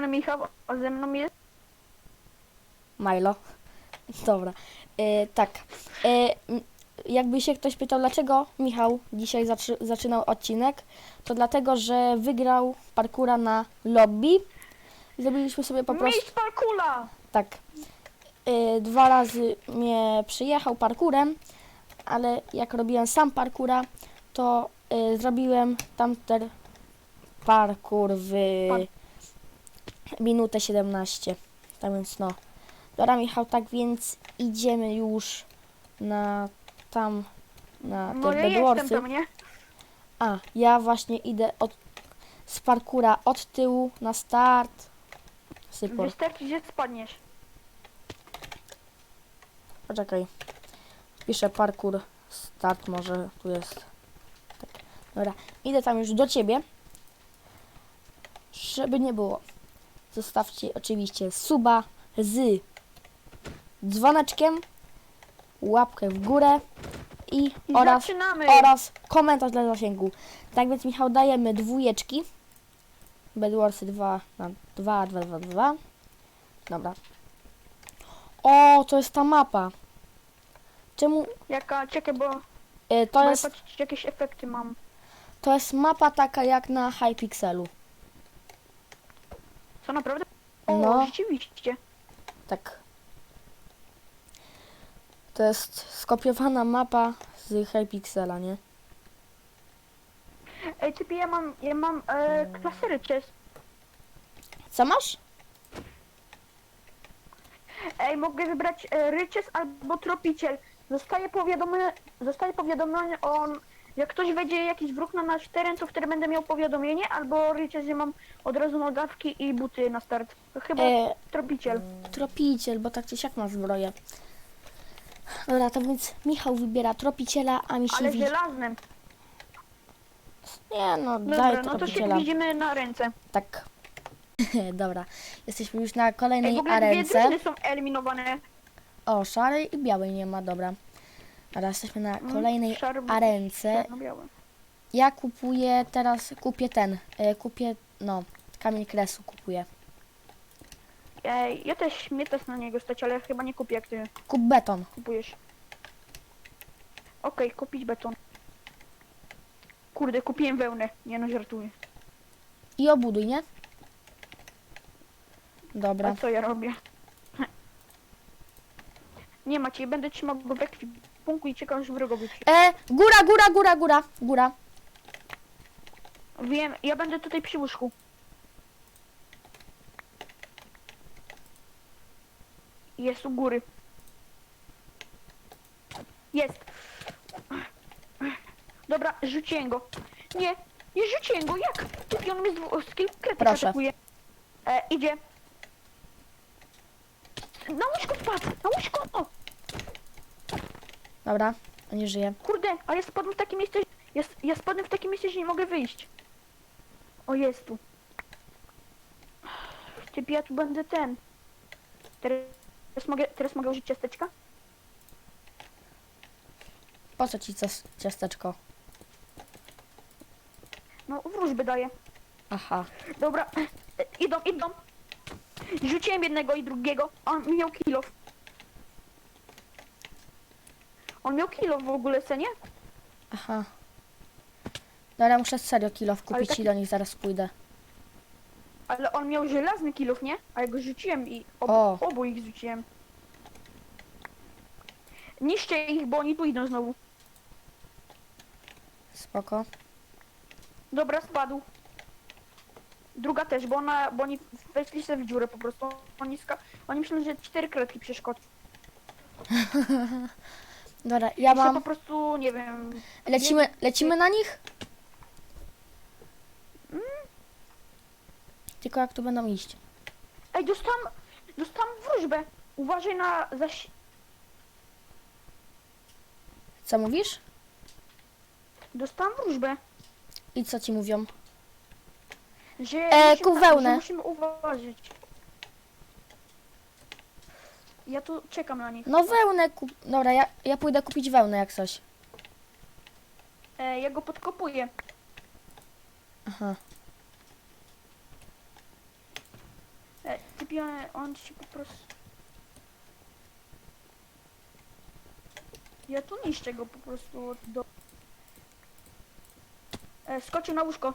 Strony Michał, a ze mną jest... Milo. Dobra. E, tak. E, m, jakby się ktoś pytał, dlaczego Michał dzisiaj zaczy, zaczynał odcinek, to dlatego, że wygrał parkura na lobby. Zrobiliśmy sobie po prostu. Mistrz Parkula! Tak. E, dwa razy mnie przyjechał parkurem, ale jak robiłem sam parkura, to e, zrobiłem tamten parkur w Pan- minutę 17. Tak więc no. Dobra Michał, tak więc idziemy już na tam, na te ja jestem bedwarsy. tam, nie? A, ja właśnie idę od, z parkura od tyłu na start. Sypor. Wystarczy, że spadniesz. Poczekaj. Piszę parkour start, może tu jest. Tak. Dobra, idę tam już do ciebie. Żeby nie było. Zostawcie oczywiście suba z dzwoneczkiem, łapkę w górę i oraz, zaczynamy! oraz komentarz dla zasięgu. Tak więc Michał dajemy dwójeczki. Bedwarsy 2 na 2, 2, 2, 2. Dobra. O, to jest ta mapa. Czemu? Jaka, czekaj, bo... E, to, bo jest, patrzcie, jakieś efekty mam. to jest mapa taka jak na Hypixelu. Co, naprawdę? O, No. rzeczywiście. Tak. To jest skopiowana mapa z Hypixela, nie? Ej, typie, ja mam, ja mam e, klasy ryces. Co masz? Ej, mogę wybrać e, ryces albo tropiciel. Zostaje powiadomiony, zostaje powiadomiony on... Jak ktoś wejdzie jakiś wróg na nasz teren, to wtedy będę miał powiadomienie, albo ryces, że mam od razu nogawki i buty na start. Chyba E, tropiciel. tropiciel, bo tak czy siak ma zbroję. Dobra, to więc Michał wybiera tropiciela, a mi się Ale widzi... żelaznym. Nie no, Dobra, daj no to się tropiciela. widzimy na ręce. Tak. Dobra, jesteśmy już na Ej, kolejnej w ogóle dwie arence. drużyny są eliminowane. O, szarej i białej nie ma, dobra. Dobra, jesteśmy na Mm, kolejnej szary- arence. Ja kupuję teraz, kupię ten, e, kupię, no, kamień kresu kupuję. Ej, ja też, mnie też na niego stać, ale chyba nie kupię jak ty Kup beton. kupujesz. Okej, kupić beton. Kurde, kupiłem wełnę. Nie no, żartuję. I obuduj, nie? Dobra. A co ja robię? Nie macie, będę trzymał go w ekwipunku i czekam, aż wrogowie przyjdzie. E, góra, góra, góra, góra, góra. Wiem, ja będę tutaj przy łóżku. Jest u góry. Jest. Dobra, rzuciłem go. Nie, nie rzuciłem go, jak? Ty, on mnie z dwu- z kilku Proszę. atakuje. E, idzie. Na łóżko spadł, na łóżko! O, Dobra, nie żyje. kurde, a ja spadłem w takie miejsce, ja, ja spadłem w takie miejsce, że nie mogę wyjść. O, jest tu. Typ, ja tu będę ten. Teraz mogę, teraz mogę użyć ciasteczka? Po co ci cias- ciasteczko? No, wróżby daję. Aha. Dobra, idą, idą. Rzuciłem jednego i drugiego, a on miał kilof. On miał kilof w ogóle, co nie? Aha. Dobra, muszę serio kilo Ale kupić taki- i do nich zaraz pójdę. Ale on miał żelazny kilof, nie? A ja go rzuciłem i ob, O. obu ich rzuciłem. Niszczę ich, bo oni tu idą znowu. Spoko. Dobra, spadł. Druga też, bo ona, bo oni weszli sobie w dziurę po prostu. Oni, ska- oni myślą, że cztery kratki przeszkodzą. Dobra, ja Mam... po mam... prostu, nie wiem... Lecimy, lecimy na nich? Mm. Tylko jak tu będą iść? Ej, dostałam, dostałam wróżbę. Uważaj na zaś... Co mówisz? Dostałam wróżbę, I co ci mówią? że, E, musimy, wełnę. że musimy uważać. Ja tu czekam na nich. No wełnę kup... Dobra, ja, ja pójdę kupić wełnę jak coś. E, ja go podkopuję. Aha. E, typie, on ci po prostu... Ja tu niszczę go po prostu do... E, skoczył na łóżko.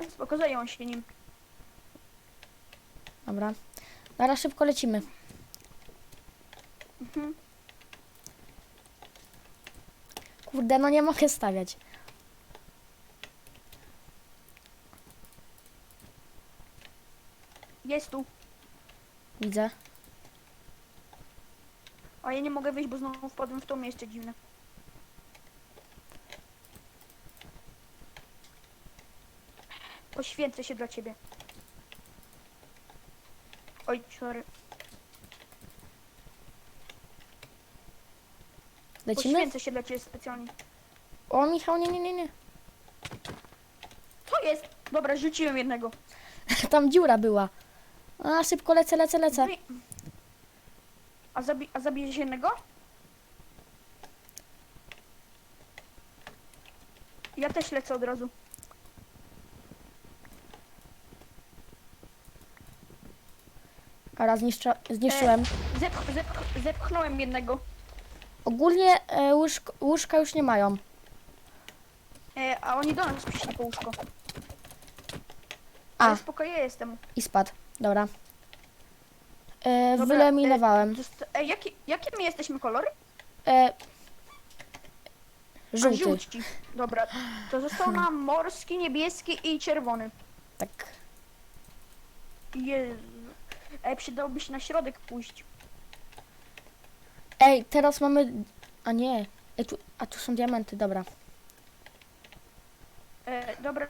E, spoko, zajął się nim. Dobra. Teraz szybko lecimy. Mhm. Kurde, no nie mogę stawiać. Jest tu. Widzę. A ja nie mogę wyjść, bo znowu wpadłem w to miejsce dziwne. Poświęcę się dla ciebie. Oj, sorry. Lecimy? Poświęcę się dla ciebie specjalnie. O, Michał, nie, nie, nie, nie. Co jest? Dobra, rzuciłem jednego. Tam dziura była. A, szybko lecę, lecę, lecę. Wy- A, zabi a zabijesz jednego? Ja też lecę od razu. Zniszcza, zniszczyłem. Zepch zepch zepchnąłem jednego. Ogólnie e, łóżk, łóżka już nie mają. E, a oni do nas przyszli po łóżko. A. Ale spokojnie jestem. I spadł. Dobra. E, Dobra, wyeliminowałem. Zosta- e, jaki, jakie my jesteśmy kolory? E, A, żółty. żółci. Dobra, to został nam morski, niebieski i czerwony. Tak. Jezu. Ej, przydałoby się na środek pójść. Ej, teraz mamy... A nie. Ej, tu, a tu są diamenty, dobra. E, dobra.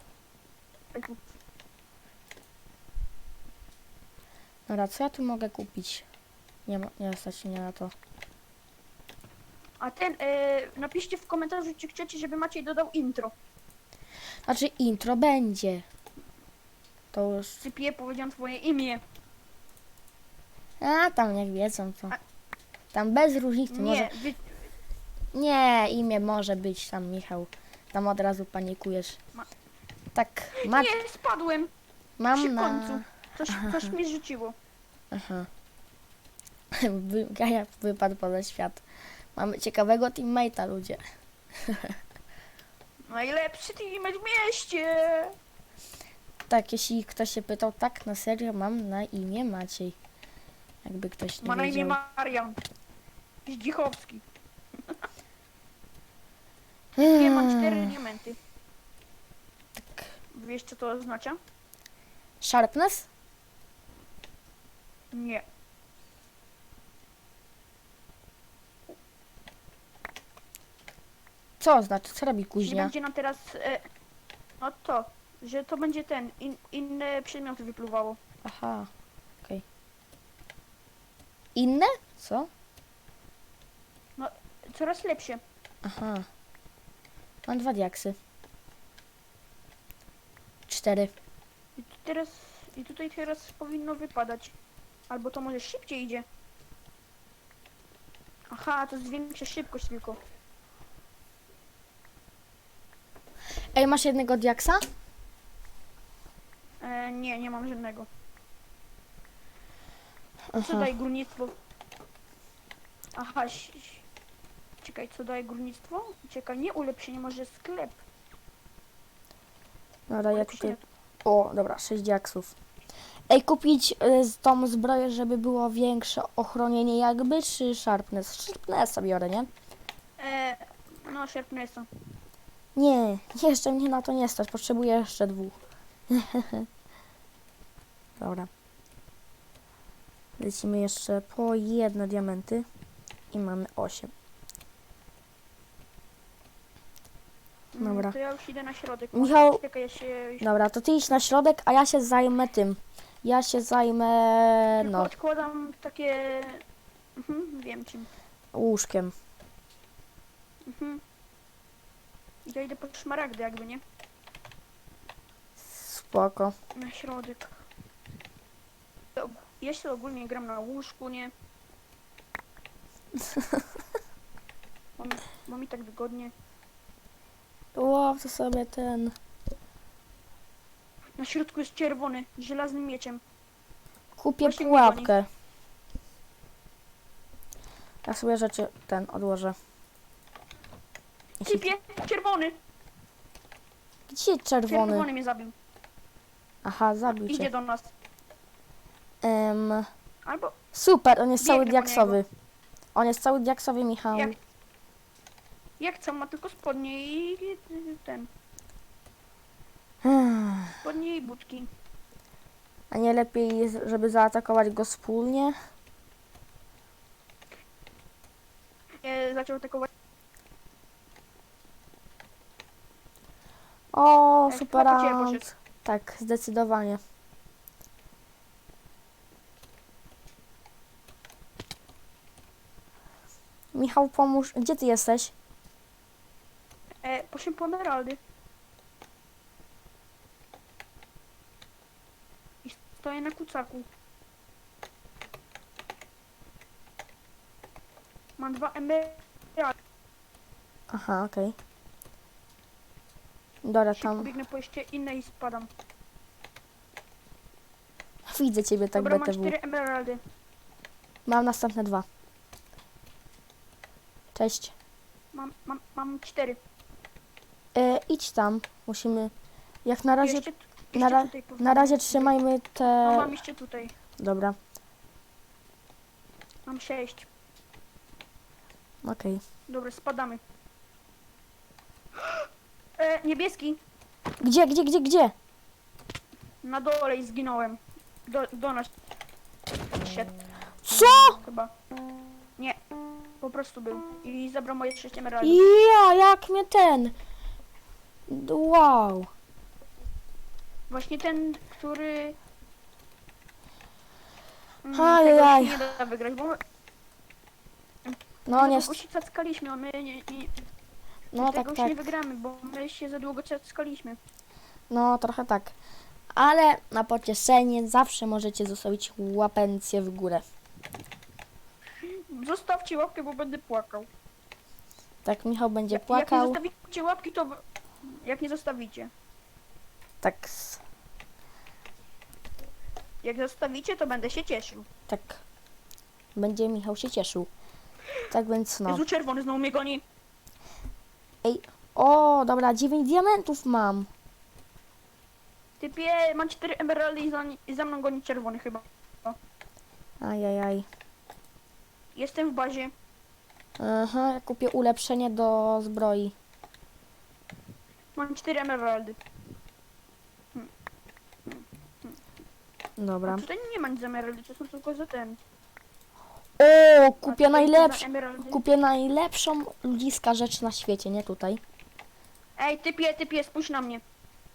Dobra, co ja tu mogę kupić? Nie ma, nie stać mnie na to. A ten, e, napiszcie w komentarzu, czy chcecie, żeby Maciej dodał intro. Znaczy intro będzie. To już... Sypie, powiedziałem twoje imię. A, tam niech wiedzą to. Tam bez różnicy może... Nie, wy, Nie, imię może być tam Michał. Tam od razu panikujesz. Ma- Tak, ma, nie, spadłem. mam przy na... końcu. Coś, coś mi rzuciło. Aha. Gaja wypadł poza świat. Mamy ciekawego teammate'a, ludzie. Najlepszy team w mieście. Tak, jeśli ktoś się pytał, tak, na serio mam na imię Maciej. Jakby ktoś nie Ma na imię wiedział. Marian. Zdzichowski. Nie, mam cztery diamenty. Tak. Wiesz co to oznacza? Sharpness? Nie. Co znaczy? Co robi Czyli kuźnia? będzie nam teraz... E, no to, że to będzie ten, in, inne przedmioty wypluwało. Aha. Inne? Co? Coraz lepsze. Aha. Mam dwa diaksy. Cztery. I tu teraz, i tutaj teraz powinno wypadać. Albo to może szybciej idzie. Aha, to zwiększa szybkość tylko. Ej, masz jednego diaksa? E, nie, nie mam żadnego. Co Aha. daje górnictwo? Aha, ś- ś- czekaj, co daje górnictwo? Czekaj, nie ulepszenie, może sklep. Dobra, ja Ulepszenie. tutaj... O, dobra, sześć diaksów. Ej, kupić y, z tą zbroję, żeby było większe ochronienie jakby, czy sharpness? Sharpnessa biorę, nie? E, no, sharpnessa. Nie, jeszcze mnie na to nie stać, potrzebuję jeszcze dwóch. Dobra. Lecimy jeszcze po jedne diamenty i mamy osiem. Mm, Dobra. To ja już idę na środek. Michał- Czekaj, ja się Dobra, to ty idź na środek, a ja się zajmę tym. Ja się zajmę, no, odkładam takie... Mhm, wiem czym. łóżkiem. Mhm. Ja idę po szmaragdy jakby, nie? Spoko. Na środek. Ja się ogólnie gram na łóżku, nie? Mi, bo mi tak wygodnie. Ło, to sobie ten... Na środku jest czerwony, z żelaznym mieczem. Kupię Właśnie mnie pułapkę. Ja sobie rzeczy ten odłożę. Jeśli- Typie, czerwony! Gdzie czerwony? Czerwony mnie zabił. Aha, zabił Idzie cię. do nas. Em, Albo super, on jest cały po diaksowy. On jest cały diaksowy, Michał. jak... Jak co, ma tylko spodnie i ten... Spodnie i budki. A nie lepiej, jest, żeby zaatakować go wspólnie? E, zaczął atakować. O, Tak, super. chyba po ciebie poszedł. Tak, zdecydowanie. Michał, pomóż. Gdzie ty jesteś? E, poszedł po emeraldy. I stoję na kucaku. Mam dwa emeraldy. Aha, okej. Dobra, Szybko tam biegnę po jeszcze inne i spadam. widzę ciebie tak Dobra, mam BTW. cztery emeraldy. Mam następne dwa. Cześć. Mam, mam, mam cztery. E, idź tam. Musimy. Jak na razie. Jeszcze, jeszcze Na, ra, tutaj na razie trzymajmy No, te. mam jeszcze tutaj. Dobra, Mam sześć. okej. Dobra, spadamy. E, niebieski. Gdzie, gdzie, gdzie, gdzie? Na dole i zginąłem. Do, do nas. Szedł Co? chyba. Nie. Po prostu był. I zabrał moje sześć emeraldów. Ja, jak mnie ten. Wow. Właśnie ten, który... Mm, Ajajaj. tego się nie da wygrać, bo No nie. długo się cackaliśmy, a my nie, nie, No tego tak, już tak. nie wygramy, bo my się za długo cackaliśmy. No trochę tak. Ale na pocieszenie zawsze możecie zostawić łapencję w górę. Zostawcie łapkę, bo będę płakał. Tak Michał będzie Jak nie płakał. zostawicie łapki, to... Jak nie zostawicie. Tak. s- Jak zostawicie, to będę się cieszył. Tak. Będzie Michał się cieszył. Tak więc no. Jezu, czerwony znowu mnie goni. O, dobra, 9 diamentów mam. Typie, mam cztery emeraldy i za, i za mną goni czerwony chyba. Ajajaj. Jestem w bazie. Aha, ja kupię ulepszenie do zbroi. Mam cztery emeraldy. Dobra. A tutaj nie ma nic emeraldy, to są tylko za ten. O, A kupię za emeraldy. Kupię najlepszą ludziska rzecz na świecie, nie tutaj. Ej, typie, typie, spójrz na mnie.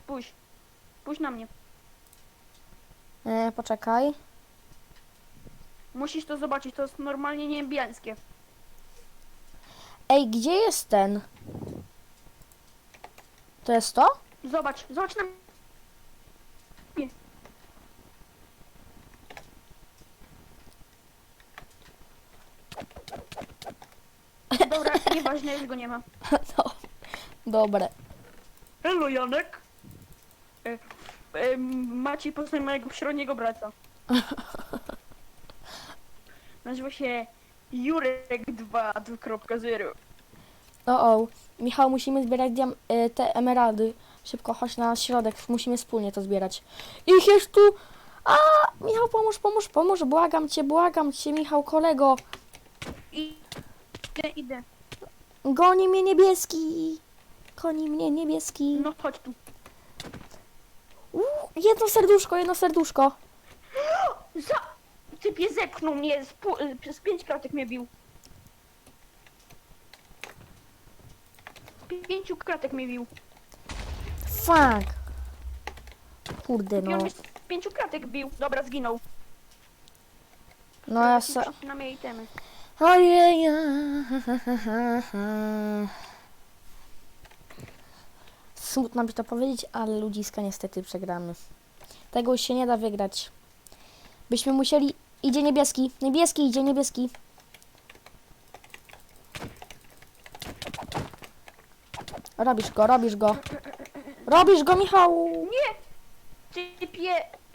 Spójrz. Spójrz na mnie. E, poczekaj. Musisz to zobaczyć, to jest normalnie niebiańskie. Ej, gdzie jest ten? To jest to? Zobacz, zobacz na mnie. Dobra, nieważne, już go nie ma. No. Dobre. Hello, Janek. E, e, Maciej poznaj mojego średniego brata. Nazywa się Jurek 2 2.0. O, o. Michał, musimy zbierać diam- e, te emeraldy. Szybko, chodź na środek. Musimy wspólnie to zbierać. Ich jest tu! A! Michał, pomóż, pomóż, pomóż. Błagam cię, błagam cię, Michał, kolego. I idę, idę. Goni mnie niebieski. Goni mnie niebieski. No chodź tu. Uuu, jedno serduszko, jedno serduszko. Za... Typie zepchnął mnie, z, pół, y, przez pięć kratek mnie bił. Z pięciu kratek mnie bił. Fuck. Kurde, I no. mnie z pięciu kratek bił. Dobra, zginął. No ja se... Na mnie itemy. Ojej. Smutno mi to powiedzieć, ale ludziska niestety przegramy. Tego się nie da wygrać. Byśmy musieli... Idzie niebieski, niebieski, idzie niebieski. Robisz go, robisz go. Robisz go, Michał! Nie! typie,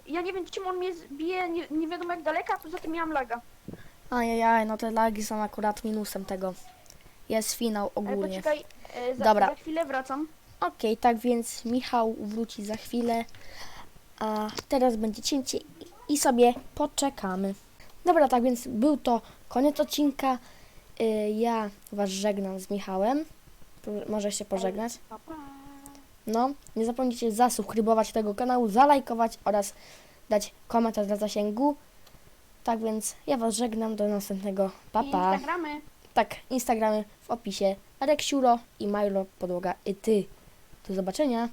ja nie wiem czym on mnie zbije, nie, nie wiadomo jak daleka, poza tym miałam laga. Ajajaj, no te lagi są akurat minusem tego. Jest finał Ale ogólnie. poczekaj, e, za, Dobra. za chwilę wracam. Okej, tak więc Michał wróci za chwilę, a teraz będzie cięcie i- i sobie poczekamy. Dobra, tak więc był to koniec odcinka. Y, Ja Was żegnam z Michałem. Może się pożegnać. No, nie zapomnijcie zasubskrybować tego kanału, zalajkować oraz dać komentarz dla zasięgu. Tak więc ja Was żegnam do następnego. Pa, pa. Instagramy. Tak, Instagramy w opisie. Reksiuro i Milo Podłoga i Ty. Do zobaczenia.